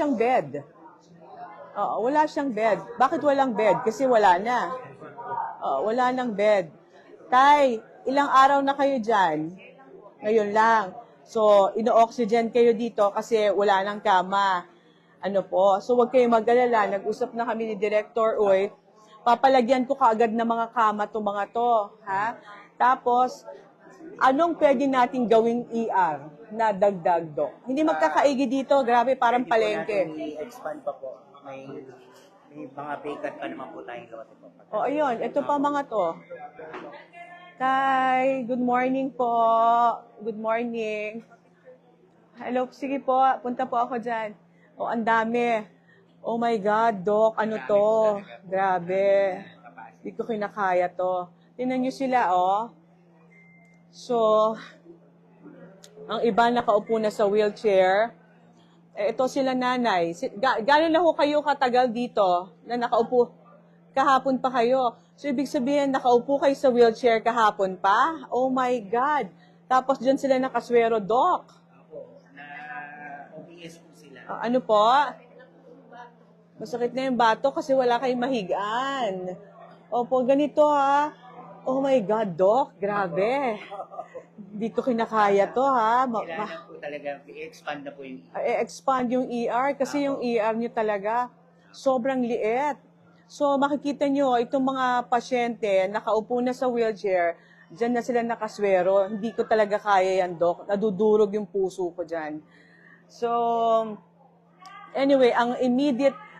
siyang bed. Oo, wala siyang bed. Bakit walang bed? Kasi wala na. Oo, wala nang bed. Tay, ilang araw na kayo dyan? Ngayon lang. So, ino-oxygen kayo dito kasi wala nang kama. Ano po? So, huwag kayong mag-alala. Nag-usap na kami ni Director Uy. Papalagyan ko kaagad ng mga kama to mga to. Ha? Tapos, anong pwede nating gawing ER na dagdag do? Hindi magkakaigi dito. Grabe, parang Hindi po palengke. i-expand pa po. May, may mga vacant pa naman po tayong lote po. O, ayun. Ito pa mga to. Tay, good morning po. Good morning. Hello, sige po. Punta po ako dyan. O, ang dami. Oh my God, Doc, ano to? Grabe. Hindi ko kinakaya to. Tingnan nyo sila, oh. So, ang iba nakaupo na sa wheelchair. Eh, ito sila nanay. Si, ga, gano'n na ho kayo katagal dito na nakaupo? Kahapon pa kayo. So, ibig sabihin, nakaupo kayo sa wheelchair kahapon pa? Oh my God. Tapos dyan sila nakaswero, Doc. Ako, na OBS po sila. Ah, ano po? Masakit na yung bato kasi wala kayong mahigaan. Opo, ganito ha. Oh my God, Doc. Grabe. Ko kinakaya to ha. Ma- ma- Kailangan po talaga i-expand na po yung i-expand yung ER kasi yung ER nyo talaga sobrang liit. So makikita nyo, itong mga pasyente nakaupo na sa wheelchair, dyan na sila nakaswero. Hindi ko talaga kaya yan, Doc. Nadudurog yung puso ko dyan. So, anyway, ang immediate